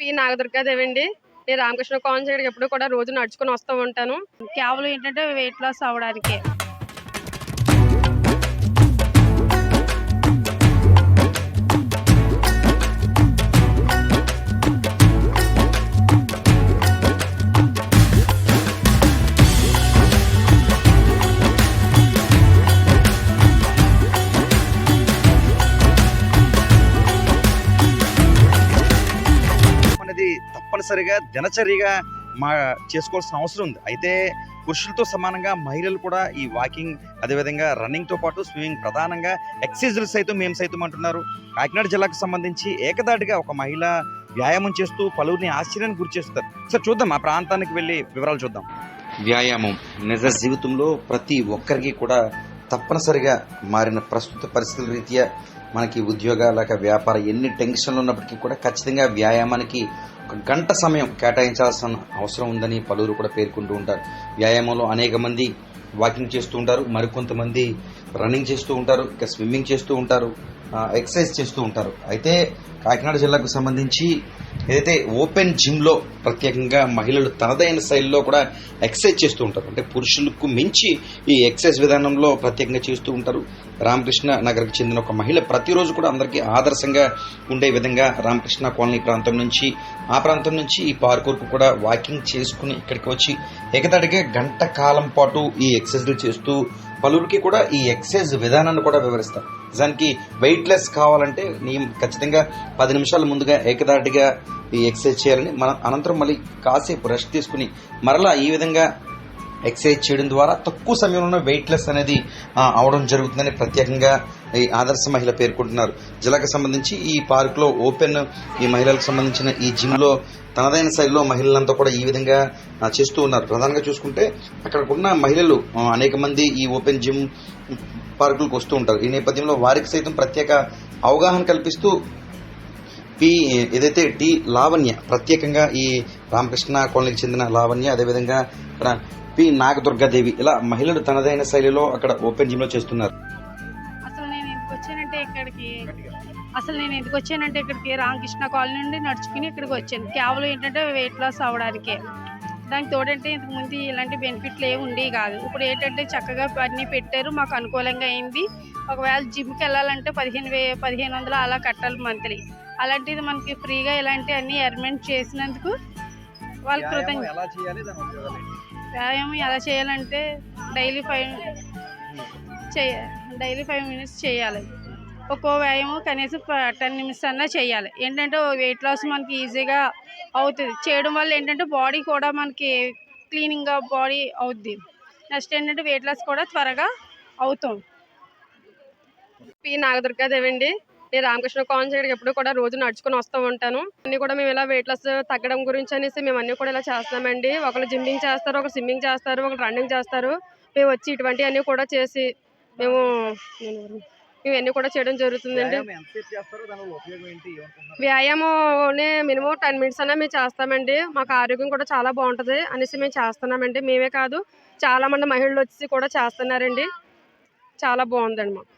P నాగదుర్గాదేవి అండి నేను Ramakrishna colony ఎప్పుడు కూడా రోజు నడుచుకుని వస్తూ ఉంటాను. కేవలం ఏంటంటే వెయిట్ లాస్ అవడానికి తప్పనిసరిగా దినచర్యగా మా చేసుకోవాల్సిన అవసరం ఉంది. అయితే పురుషులతో సమానంగా మహిళలు కూడా ఈ వాకింగ్ అదేవిధంగా రన్నింగ్తో పాటు స్విమ్మింగ్ ప్రధానంగా ఎక్సైజులు సైతం మేము సైతం అంటున్నారు. కాకినాడ జిల్లాకు సంబంధించి ఏకదాటిగా ఒక మహిళ వ్యాయామం చేస్తూ పలువురిని ఆశ్చర్యానికి గురి చేస్తారు సార్ చూద్దాం ఆ ప్రాంతానికి వెళ్ళి వివరాలు చూద్దాం. వ్యాయామం నిజ జీవితంలో ప్రతి ఒక్కరికి కూడా తప్పనిసరిగా మారిన ప్రస్తుత పరిస్థితుల రీత్యా మనకి ఉద్యోగ లేక వ్యాపార ఎన్ని టెన్షన్లు ఉన్నప్పటికీ కూడా ఖచ్చితంగా వ్యాయామానికి ఒక గంట సమయం కేటాయించాల్సిన అవసరం ఉందని పలువురు కూడా పేర్కొంటూ ఉంటారు. వ్యాయామంలో అనేక మంది వాకింగ్ చేస్తూ ఉంటారు మరికొంతమంది రన్నింగ్ చేస్తూ ఉంటారు ఇంకా స్విమ్మింగ్ చేస్తూ ఉంటారు ఎక్సర్సైజ్ చేస్తూ ఉంటారు. అయితే కాకినాడ జిల్లాకు సంబంధించి ఏదైతే ఓపెన్ జిమ్లో ప్రత్యేకంగా మహిళలు తనదైన శైలిలో కూడా ఎక్సర్సైజ్ చేస్తూ ఉంటారు. అంటే పురుషులకు మించి ఈ ఎక్సర్సైజ్ విధానంలో ప్రత్యేకంగా చేస్తూ ఉంటారు. రామకృష్ణ నగర్కి చెందిన ఒక మహిళ ప్రతిరోజు కూడా అందరికీ ఆదర్శంగా ఉండే విధంగా రామకృష్ణ కాలనీ ప్రాంతం నుంచి ఆ ప్రాంతం నుంచి ఈ పార్క్ వరకు కూడా వాకింగ్ చేసుకుని ఇక్కడికి వచ్చి ఏకదాటిగా గంట కాలం పాటు ఈ ఎక్సర్సైజ్లు చేస్తూ పలువురికి కూడా ఈ ఎక్సర్సైజ్ విధానాన్ని కూడా వివరిస్తారు. నిజానికి వెయిట్ లెస్ కావాలంటే నీ ఖచ్చితంగా పది నిమిషాల ముందుగా ఏకదాటిగా ఎక్సర్సైజ్ చేయాలని మనం అనంతరం మళ్ళీ కాసేపు రెస్ట్ తీసుకుని మరలా ఈ విధంగా ఎక్సర్సైజ్ చేయడం ద్వారా తక్కువ సమయంలోనే వెయిట్ లెస్ అనేది అవడం జరుగుతుందని ప్రత్యేకంగా ఈ ఆదర్శ మహిళ పేర్కొంటున్నారు. జిల్లాకు సంబంధించి ఈ పార్కులో ఓపెన్ ఈ మహిళలకు సంబంధించిన ఈ జిమ్లో తనదైన శైలిలో మహిళలంతా కూడా ఈ విధంగా చేస్తూ ఉన్నారు. ప్రధానంగా చూసుకుంటే అక్కడకున్న మహిళలు అనేక మంది ఈ ఓపెన్ జిమ్ పార్కులకు వస్తూ ఉంటారు. ఈ నేపథ్యంలో వారికి సైతం ప్రత్యేక అవగాహన కల్పిస్తూ పి ఏదైతే డి లావణ్య ప్రత్యేకంగా ఈ రామకృష్ణ కాలనీకి చెందిన లావణ్య అదేవిధంగా పి నాగదుర్గాదేవి ఇలా మహిళలు తనదైన శైలిలో అక్కడ ఓపెన్ జిమ్లో చేస్తున్నారు. అసలు నేను ఎందుకు వచ్చానంటే ఇక్కడికి అసలు నేను ఎందుకు వచ్చానంటే ఇక్కడికి రామకృష్ణ కాలనీ నుండి నడుచుకుని ఇక్కడికి వచ్చాను. కేవలం ఏంటంటే వెయిట్ లాస్ అవ్వడానికే. దానికి తోడంటే ఇంతకు ముందు ఇలాంటి బెనిఫిట్లు ఏమి ఉండేవి కాదు. ఇప్పుడు ఏంటంటే చక్కగా అన్నీ పెట్టారు మాకు అనుకూలంగా అయింది. ఒకవేళ జిమ్కి వెళ్ళాలంటే పదిహేను వే పదిహేను వందలు అలా కట్టాలి మంత్లీ. అలాంటిది మనకి ఫ్రీగా ఇలాంటి అన్ని అరేంజ్మెంట్ చేసినందుకు వాళ్ళ కృతజ్ఞ ఎలా చేయాలి దాని ఉపయోగాలు ఏంటి? వ్యాయామం ఎలా చేయాలంటే డైలీ ఫైవ్ చేయ డైలీ ఫైవ్ మినిట్స్ చేయాలి. ఒక్కో వ్యాయామం కనీసం టెన్ మినిట్స్ అన్నా చేయాలి. ఏంటంటే వెయిట్ లాస్ మనకి ఈజీగా అవుతుంది. చేయడం వల్ల ఏంటంటే బాడీ కూడా మనకి క్లీనింగ్గా బాడీ అవుద్ది. నెక్స్ట్ ఏంటంటే వెయిట్ లాస్ కూడా త్వరగా అవుతాం. పి. నాగదుర్గాదేవి అండి. నేను రామకృష్ణ కాలనీ సైడ్కి ఎప్పుడు కూడా రోజు నడుచుకుని వస్తూ ఉంటాను. అన్ని కూడా మేము ఇలా వెయిట్ లాస్ తగ్గడం గురించి అనేసి మేము అన్ని కూడా ఇలా చేస్తున్నామండి. ఒకరు జిమ్మింగ్ చేస్తారు ఒకరు స్విమ్మింగ్ చేస్తారు ఒకరు రన్నింగ్ చేస్తారు. మేము వచ్చి ఇటువంటివన్నీ కూడా చేసి మేము అన్నీ కూడా చేయడం జరుగుతుందండి. వ్యాయామం మినిమం టెన్ మినిట్స్ అన్నా మేము చేస్తామండి. మాకు ఆరోగ్యం కూడా చాలా బాగుంటుంది అనేసి మేము చేస్తున్నామండి. మేమే కాదు చాలా మంది మహిళలు వచ్చి కూడా చేస్తున్నారండి. చాలా బాగుందండి మాకు.